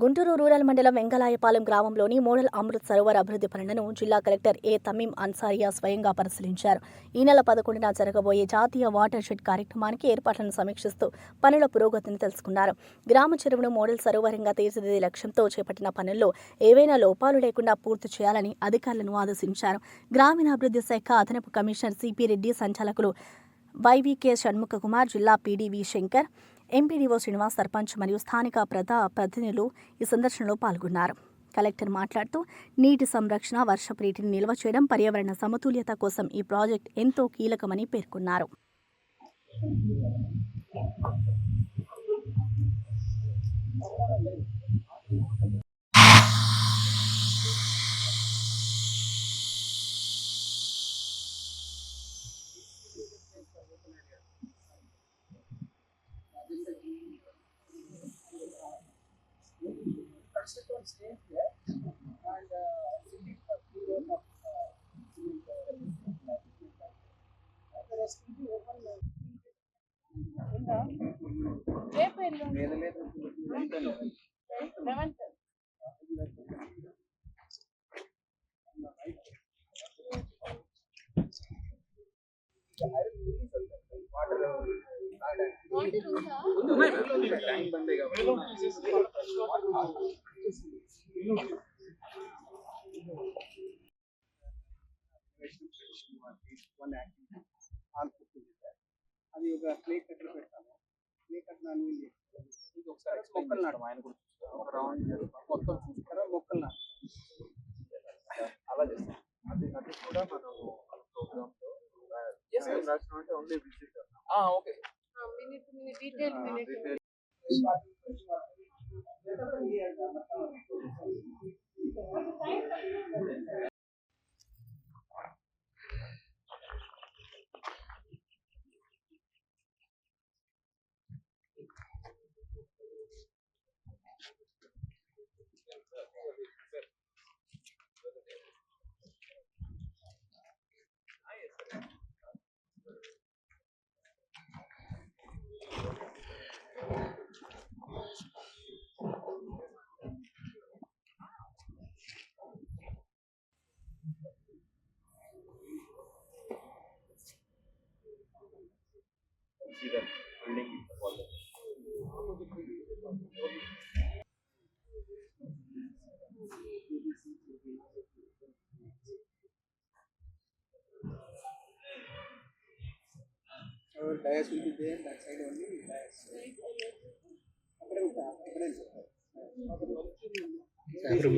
Guntur rural మండలం వెంగళాయపాలెం గ్రామంలోని model Amrit Sarovar అభివృద్ధి పనులను జిల్లా కలెక్టర్ ఏ తమీం అన్సారియా స్వయంగా పరిశీలించారు. ఈ నెల పదకొండున జరగబోయే జాతీయ వాటర్ షెడ్ కార్యక్రమానికి ఏర్పాట్లను సమీక్షిస్తూ పనుల పురోగతిని తెలుసుకున్నారు. గ్రామ చెరువును మోడల్ సరోవరంగా తీర్చిదిద్దే లక్ష్యంతో చేపట్టిన పనుల్లో ఏవైనా లోపాలు లేకుండా పూర్తి చేయాలని అధికారులను ఆదేశించారు. గ్రామీణాభివృద్ధి శాఖ అదనపు కమిషనర్ సిపి రెడ్డి సంచాలకులు Y V K Shanmukha Kumar జిల్లా P D V Shankar MPDO Srinivas sarpanch మరియు స్థానిక ప్రజా ప్రతినిధులు ఈ సందర్శనలో పాల్గొన్నారు. కలెక్టర్ మాట్లాడుతూ నీటి సంరక్షణ వర్షపు నీటిని నిల్వ చేయడం పర్యావరణ సమతుల్యత కోసం ఈ ప్రాజెక్ట్ ఎంతో కీలకమని పేర్కొన్నారు. constituents stay here and uh, seeking for freedom of uh, cement, uh, uh, the rest will be open. Uh, రేపు ఎల్లుండి eleventh one activity all put together. అది ఒక ప్లే కట్టర్ పెడతాము ప్లే కట్టర్ అని ఇది ఒకసారి మొక్కలు నాటు ఆయన కూడా ఒక రౌండ్ మొత్తం చూసుకుంటారా మొక్కలు నాటు అలా చేస్తాం అది అది కూడా మనం ప్రోగ్రామ్లో ఏం రాసినాం అంటే only visit okay minute minute detail minute see them. Building on the Our bias will be there that side only bias. Apparently, apparently.